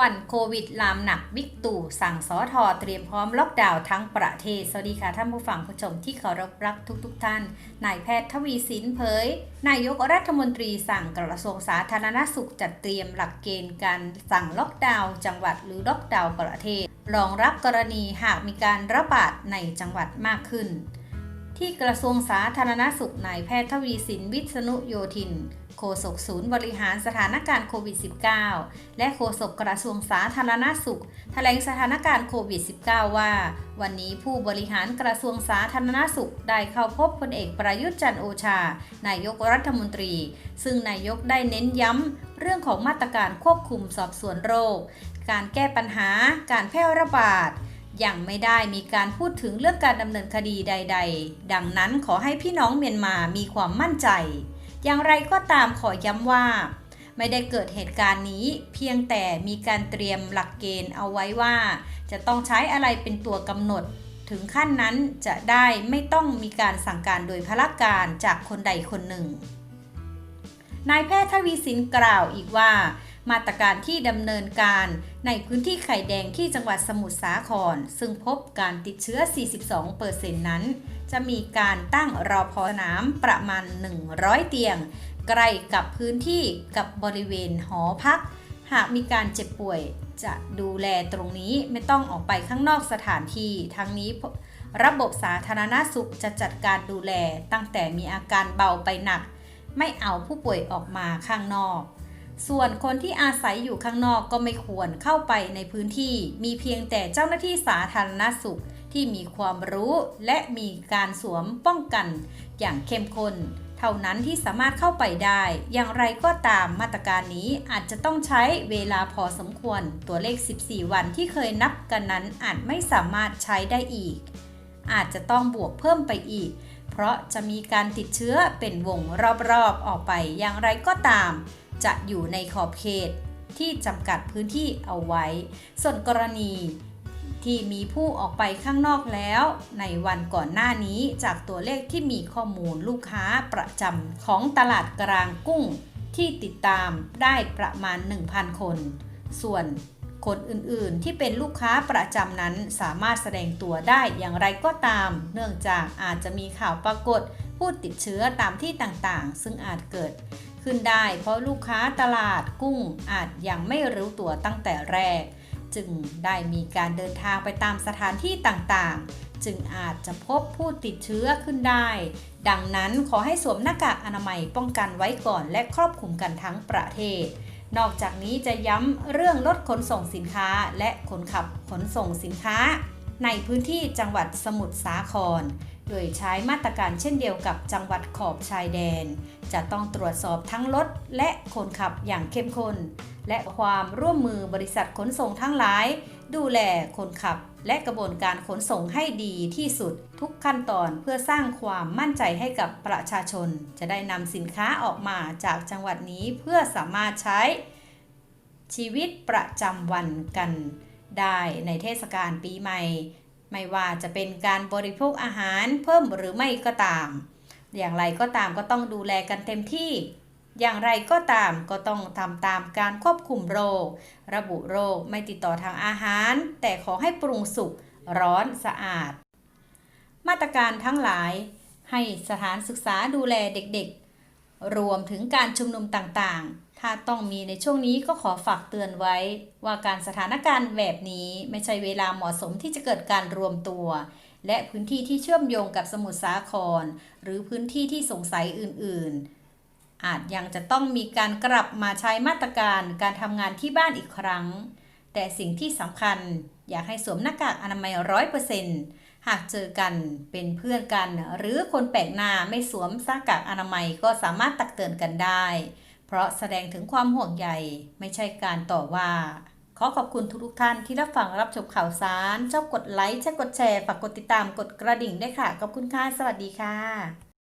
วันโควิดลามหนักบิ๊กตู่สั่งสอทอเตรียมพร้อมล็อกดาวน์ทั้งประเทศ สวัสดีค่ะท่านผู้ฟังผู้ชมที่เคารพรักทุกๆทท่าน นายแพทย์ทวีสินเผย นายกรัฐมนตรีสั่งกระทรวงสาธารณสุขจัดเตรียมหลักเกณฑ์การสั่งล็อกดาวน์จังหวัดหรือล็อกดาวน์ประเทศ รองรับกรณีหากมีการระบาดในจังหวัดมากขึ้น ที่กระทรวงสาธารณสุขนายแพทย์ทวีสินวิษณุโยธิน โฆษกศูนย์บริหารสถานการณ์โควิด -19 และโฆษกกระทรวงสาธารณสุข แถลงสถานการณ์โควิด -19 ว่า วันนี้ผู้บริหารกระทรวงสาธารณสุข ได้เข้าพบพลเอกประยุทธ์จันโอชา นายกรัฐมนตรี ซึ่งนายกได้เน้นย้ำเรื่องของมาตรการควบคุมสอบสวนโรค การแก้ปัญหา การแพร่ระบาดยังไม่ได้มีการพูดถึงเรื่องการดำเนินคดีใด ๆ ดังนั้นขอให้พี่น้องเมียนมามีความมั่นใจ อย่างไรก็ตามขอย้ำว่า ไม่ได้เกิดเหตุการณ์นี้ เพียงแต่มีการเตรียมหลักเกณฑ์เอาไว้ว่า จะต้องใช้อะไรเป็นตัวกำหนด ถึงขั้นนั้นจะได้ไม่ต้องมีการสั่งการโดยพละการจากคนใดคนหนึ่งนายแพทย์ทวีสินกล่าวอีกว่า มาตรการที่ดำเนินการในพื้นที่ไข่แดงที่จังหวัดสมุทรสาคร ซึ่งพบการติดเชื้อ 42%นั้น จะมีการตั้งรอพอนามประมาณ 100 เตียง ใกล้กับพื้นที่กับบริเวณหอพัก หากมีการเจ็บป่วยจะดูแลตรงนี้ไม่ต้องออกไปข้างนอกสถานที่ทั้งนี้ระบบสาธารณสุขจะจัดการดูแลตั้งแต่มีอาการเบาไปหนัก ไม่เอาผู้ป่วยออกมาข้างนอก ส่วนคนที่อาศัยอยู่ข้างนอกก็ไม่ควรเข้าไปในพื้นที่ มีเพียงแต่เจ้าหน้าที่สาธารณสุขที่มีความรู้และมีการสวมป้องกัน อย่างเข้มข้นเท่านั้นที่สามารถเข้าไปได้ อย่างไรก็ตามมาตรการนี้อาจจะต้องใช้เวลาพอสมควร ตัวเลข 14 วันที่เคยนับกันนั้นอาจไม่สามารถใช้ได้อีก อาจจะต้องบวกเพิ่มไปอีก เพราะจะมีการติดเชื้อเป็นวงรอบๆออกไป อย่างไรก็ตาม จะอยู่ในขอบเขตที่จำกัดพื้นที่เอาไว้ ส่วนกรณีที่มีผู้ออกไปข้างนอกแล้ว ในวันก่อนหน้านี้จากตัวเลขที่มีข้อมูลลูกค้าประจำของตลาดกลางกุ้งที่ติดตามได้ประมาณ 1,000 คน ส่วนคนอื่นๆ ที่เป็นลูกค้าประจำนั้นสามารถแสดงตัวได้อย่างไรก็ตาม เนื่องจากอาจจะมีข่าวปรากฏผู้ติดเชื้อตามที่ต่างๆ ซึ่งอาจเกิด ขึ้นได้ เพราะลูกค้าตลาดกุ้งอาจยังไม่รู้ตัวตั้งแต่แรก จึงได้มีการเดินทางไปตามสถานที่ต่างๆ จึงอาจจะพบผู้ติดเชื้อขึ้นได้ ดังนั้นขอให้สวมหน้ากากอนามัยป้องกันไว้ก่อนและครอบคลุมกันทั้งประเทศนอกจากนี้จะย้ำเรื่องลดขนส่งสินค้าและคนขับขนส่งสินค้า ในพื้นที่จังหวัดสมุทรสาคร โดยใช้มาตรการเช่นเดียวกับจังหวัดขอบชายแดน จะต้องตรวจสอบทั้งรถและคนขับอย่างเข้มข้น และความร่วมมือบริษัทขนส่งทั้งหลาย ดูแลคนขับ และกระบวนการขนส่งให้ดีที่สุดทุกขั้นตอนเพื่อสร้างความมั่นใจให้กับประชาชน จะได้นำสินค้าออกมาจากจังหวัดนี้เพื่อสามารถใช้ชีวิตประจำวันกันได้ในเทศกาลปีใหม่ ไม่ว่าจะเป็นการบริโภคอาหารเพิ่มหรือไม่ก็ตาม อย่างไรก็ตามก็ต้องดูแลกันเต็มที่ อย่างไรก็ตามก็ต้องทำตามการควบคุมโรค ระบุโรคไม่ติดต่อทางอาหาร แต่ขอให้ปรุงสุกร้อนสะอาด มาตรการทั้งหลาย ให้สถานศึกษาดูแลเด็กๆ รวมถึงการชุมนุมต่างๆ ถ้าต้องมีในช่วงนี้ก็ขอฝากเตือนไว้ ว่าการสถานการณ์แบบนี้ไม่ใช่เวลาเหมาะสมที่จะเกิดการรวมตัว และพื้นที่ที่เชื่อมโยงกับสมุทรสาคร หรือพื้นที่ที่สงสัยอื่น ๆ อาจยังจะต้องมีการกลับมาใช้มาตรการการทำงานที่บ้านอีกครั้ง แต่สิ่งที่สำคัญอยากให้สวมหน้ากากอนามัยร้อยเปอร์เซ็นต์หากเจอกันเป็นเพื่อนกัน หรือคนแปลกหน้าไม่สวมหน้ากากอนามัยก็สามารถตักเตือนกันได้ เพราะแสดงถึงความห่วงใยไม่ใช่การต่อว่า ขอขอบคุณทุกท่านที่รับฟังรับชมข่าวสารชอบกดไลค์ชอบกดแชร์ฝากกดติดตามกดกระดิ่งด้วยค่ะ ขอบคุณค่ะ สวัสดีค่ะ